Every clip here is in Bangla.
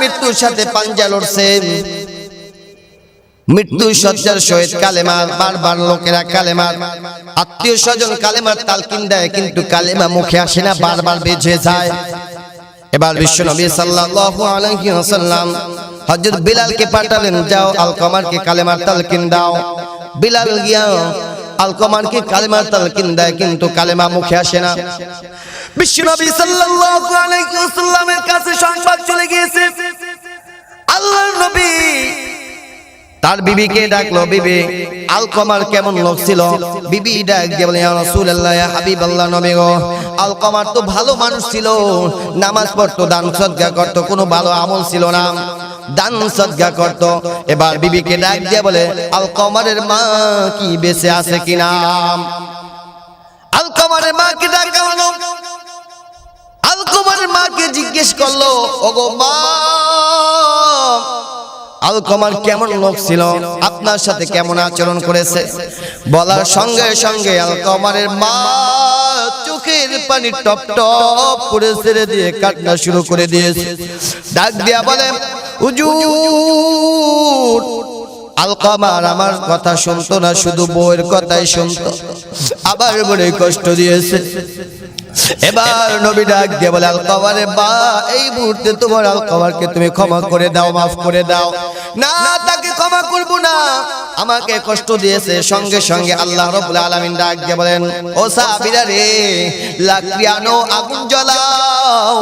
মৃত্যুর সাথে পাঞ্জা মৃত্যু সজ্জার কালেমার বারবার লোকেরা কালেমার আত্মীয় স্বজন কালেমার তালকিন দেয়, কিন্তু কালেমা মুখে আসে না, বারবার বেঁচে যায়। এবার বিশ্ব নবী সাল্লাল্লাহু আলাইহি ওয়াসাল্লাম হযরত বিলালকে পাঠালেন, যাও আলকমারকে কালেমার তালকিন দাও। বিলাল গিয়া আলকমারকে কালেমার তালকিন দেয়, কিন্তু কালেমা মুখে আসে না। বিশ্ব নবী সাল্লাল্লাহু আলাইহি ওয়াসাল্লামের কাছে সংবাদ চলে গিয়েছে। আল্লাহর নবী তার বিবিকে ডাকলো, বিবি আলকমার কেমন লোক ছিল? বিবি ডাক দিয়ে বলে নবী গো আলকমার তো ভালো মানুষ ছিল। নামাজ পড়তো, দান সদকা করতো, কোনো ভালো আমল ছিল না। দান সদকা করতো। এবার বিবিকে ডাক দিয়ে বলে আলকমারের মা কি বেঁচে আছে কিনা? জিজ্ঞেস করল, ওগো মা, আলকমার কেমন লোক ছিল? আপনার সাথে কেমন আচরণ করেছে? বলার সঙ্গে সঙ্গে আলকমারের মা চোখের পানি টপ টপ করে ছেড়ে দিয়ে কান্না শুরু করে দিয়েছে। ডাক দিয়া বলে, হুজুর আলকামার আমার কথা শুনতো না, শুধু বউয়ের কথাই শুনতো। আবার বলে কষ্ট দিয়েছে। এবার নবী ডাক বলে, আলকামারে বা, এই মুহূর্তে তোমার আলকামারকে তুমি ক্ষমা করে দাও, মাফ করে দাও। না, তাকে ক্ষমা করব না। আমাকে কষ্ট দিয়েছে। সঙ্গে সঙ্গে আল্লাহ রব্বুল আলামিন ডাক দিয়ে বলেন, ও সাহাবীরা রে, লাকড়ি আনো, আগুন জ্বালাও,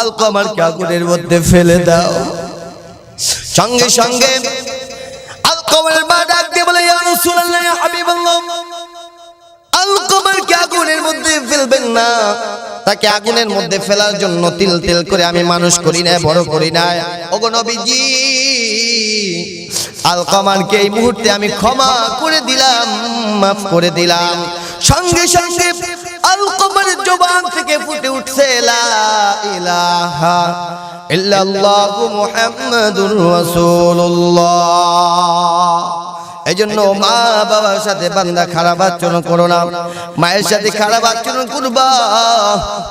আলকামারকে আগুনের মধ্যে ফেলে দাও। সঙ্গে সঙ্গে তাকে আগুনের মধ্যে ফেলার জন্য তিল তিল করে আমি মানুষ করি না বড় করি না ওগো নবীজি আলকমারকে এই মুহূর্তে আমি ক্ষমা করে দিলাম, মাফ করে দিলাম। সঙ্গে সঙ্গে আলকমারের জবান থেকে ফুটে উঠছে লা ইলাহা ইল্লাল্লাহু মুহাম্মাদুর রাসূলুল্লাহ। এই জন্য মা বাবার সাথে বান্দা খারাপ আচরণ করো না। মায়ের সাথে খারাপ আচরণ করবা।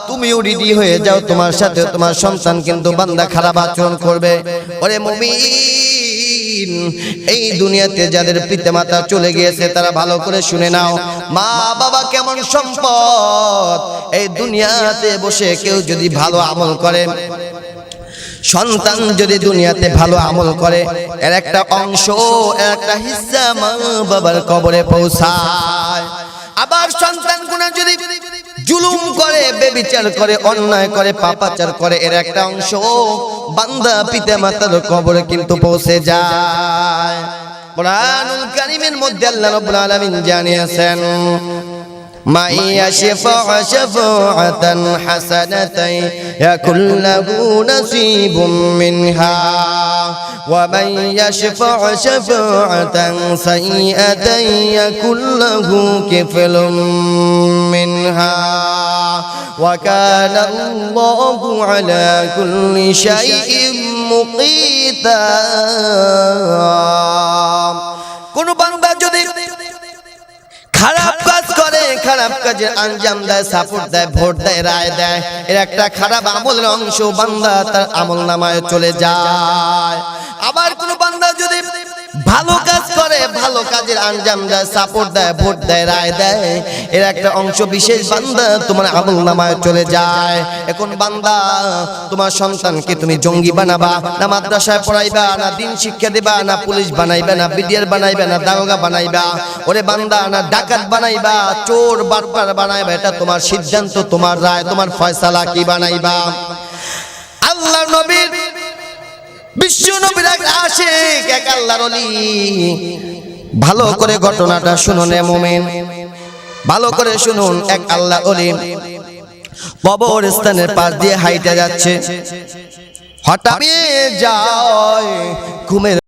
তুমিও রেডি হয়ে যাও তোমার সাথে তোমার সন্তান কিন্তু বান্দা খারাপ আচরণ করবে। ওরে মুমিন। এই দুনিয়াতে যাদের পিতামাতা চলে গিয়েছে, তারা ভালো করে শুনে নাও। মা বাবা কেমন সম্পদ? এই দুনিয়াতে বসে কেউ যদি ভালো আমল করে, সন্তান যদি দুনিয়াতে ভালো আমল করে, এর একটা অংশ, এর একটা হিস্সা মা বাবার কবরে পৌঁছায়। আবার সন্তান গুণা যদি জুলুম করে বেবিচার করে অন্যায় করে পাপাচার করে এর একটা অংশ বান্দা পিতা মাতার কবরে কিন্তু পৌঁছে যায় কোরআনুল কারীমের মধ্যে আল্লাহ রাব্বুল আলামিন জানিয়েছেন من يشفع شفاعة حسنة يكن له نصيب منها ومن يشفع شفاعة سيئة يكن له كفل منها وكان الله على كل شيء مقيتا কোন বান্দা যদি খারাপ কাজ করে খারাপ কাজের আঞ্জাম দেয় সাপোর্ট দেয় ভোট দেয় রায় দেয় এর একটা খারাপ আমলের অংশ বান্দা তার আমল নামায় চলে যায় আবার কোন বান্দা যদি ভালো কাজ করে, ভালো কাজের আঞ্জাম দেয় সাপোর্ট দেয়, ভোট দেয়, রায় দেয়। এর একটা অংশ বিশেষ বান্দা তোমার আমল নামায় চলে যায়। এখন বান্দা, তোমার সন্তানকে তুমি জঙ্গি বানাবা, না মাদ্রাসায় পড়াইবা, না দিন শিক্ষা দিবা, না পুলিশ বানাইবা, না বিডিআর বানাইবা, না দারোগা বানাইবা। ওরে বান্দা, না ডাকাত বানাইবা, চোর, বারবার বানাইবা, এটা তোমার সিদ্ধান্ত, তোমার রায়, তোমার ফয়সালা কি বানাইবা? আল্লাহ নবীর ভালো করে ঘটনাটা শুনুন মোমেন। ভালো করে শুনুন এক আল্লাহ কবর স্থানের পাশ দিয়ে হাইটে যাচ্ছে। হঠাৎ যায় ঘুমের